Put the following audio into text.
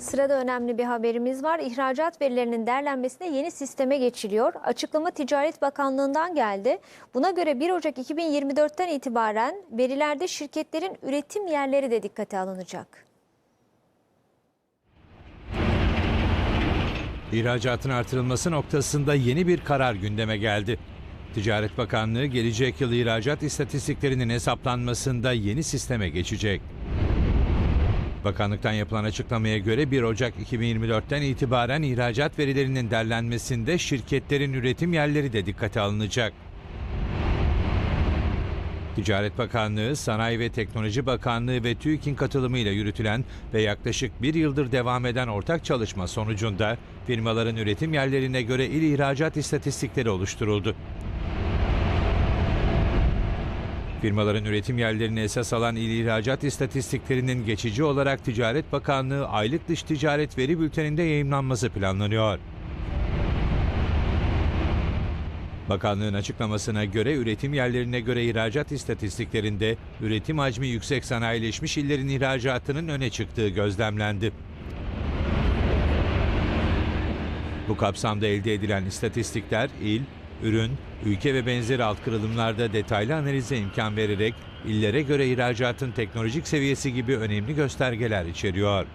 Sırada önemli bir haberimiz var. İhracat verilerinin derlenmesine yeni sisteme geçiliyor. Açıklama Ticaret Bakanlığı'ndan geldi. Buna göre 1 Ocak 2024'ten itibaren verilerde şirketlerin üretim yerleri de dikkate alınacak. İhracatın artırılması noktasında yeni bir karar gündeme geldi. Ticaret Bakanlığı gelecek yıl ihracat istatistiklerinin hesaplanmasında yeni sisteme geçecek. Bakanlıktan yapılan açıklamaya göre 1 Ocak 2024'ten itibaren ihracat verilerinin derlenmesinde şirketlerin üretim yerleri de dikkate alınacak. Ticaret Bakanlığı, Sanayi ve Teknoloji Bakanlığı ve TÜİK'in katılımıyla yürütülen ve yaklaşık bir yıldır devam eden ortak çalışma sonucunda firmaların üretim yerlerine göre il ihracat istatistikleri oluşturuldu. Firmaların üretim yerlerini esas alan il ihracat istatistiklerinin geçici olarak Ticaret Bakanlığı aylık dış ticaret veri bülteninde yayımlanması planlanıyor. Bakanlığın açıklamasına göre üretim yerlerine göre ihracat istatistiklerinde üretim hacmi yüksek sanayileşmiş illerin ihracatının öne çıktığı gözlemlendi. Bu kapsamda elde edilen istatistikler il, ürün, ülke ve benzeri alt kırılımlarda detaylı analize imkan vererek illere göre ihracatın teknolojik seviyesi gibi önemli göstergeler içeriyor.